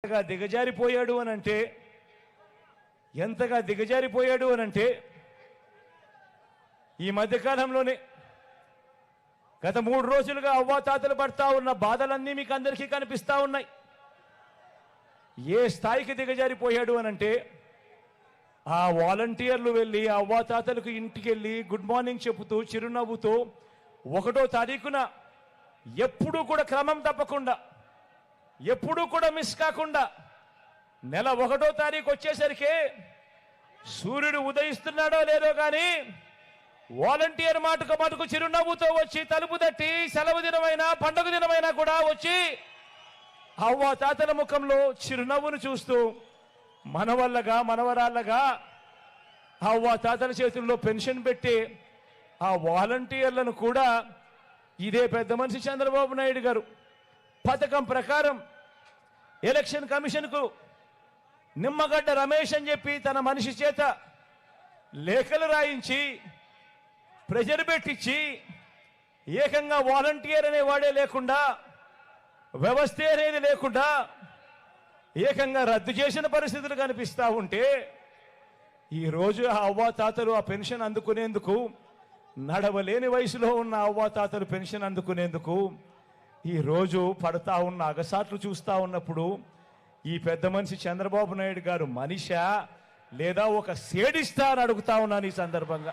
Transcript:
ఎంతగా దిగజారిపోయాడు అని అంటే ఎంతగా దిగజారిపోయాడు అని అంటే ఈ మధ్యకాలంలోనే గత మూడు రోజులుగా అవ్వాతాతలు పడతా ఉన్న బాధలన్నీ మీకు అందరికీ కనిపిస్తా ఉన్నాయి. ఏ స్థాయికి దిగజారిపోయాడు అని అంటే ఆ వాలంటీర్లు వెళ్ళి అవ్వాతాతలకు ఇంటికి వెళ్ళి గుడ్ మార్నింగ్ చెబుతూ చిరునవ్వుతూ ఒకటో తారీఖున ఎప్పుడూ కూడా క్రమం తప్పకుండా ఎప్పుడూ కూడా మిస్ కాకుండా నెల ఒకటో తారీఖు వచ్చేసరికి సూర్యుడు ఉదయిస్తున్నాడో లేదో కానీ వాలంటీర్ మాటకు మాటకు చిరునవ్వుతో వచ్చి తలుపు తట్టి సెలవు దినమైనా పండుగ దినమైనా కూడా వచ్చి అవ్వ తాతల ముఖంలో చిరునవ్వును చూస్తూ మనవల్లగా మనవరాళ్ళగా అవ్వ తాతల చేతుల్లో పెన్షన్ పెట్టి ఆ వాలంటీర్లను కూడా ఇదే పెద్ద మనిషి చంద్రబాబు నాయుడు గారు పథకం ప్రకారం ఎలక్షన్ కమిషన్కు నిమ్మగడ్డ రమేష్ అని చెప్పి తన మనిషి చేత లేఖలు రాయించి ప్రెజర్ పెట్టించి ఏకంగా వాలంటీర్ అనే వాడే లేకుండా వ్యవస్థ అనేది లేకుండా ఏకంగా రద్దు చేసిన పరిస్థితులు కనిపిస్తా ఉంటే ఈరోజు ఆ అవ్వాతాతలు ఆ పెన్షన్ అందుకునేందుకు నడవలేని వయసులో ఉన్న అవ్వాతాతలు పెన్షన్ అందుకునేందుకు ఈరోజు పడతా ఉన్న అగసాట్లు చూస్తూ ఉన్నప్పుడు ఈ పెద్ద మనిషి చంద్రబాబు నాయుడు గారు మనిషా లేదా ఒక సేడిస్తా అని అడుగుతా ఉన్నాను ఈ సందర్భంగా?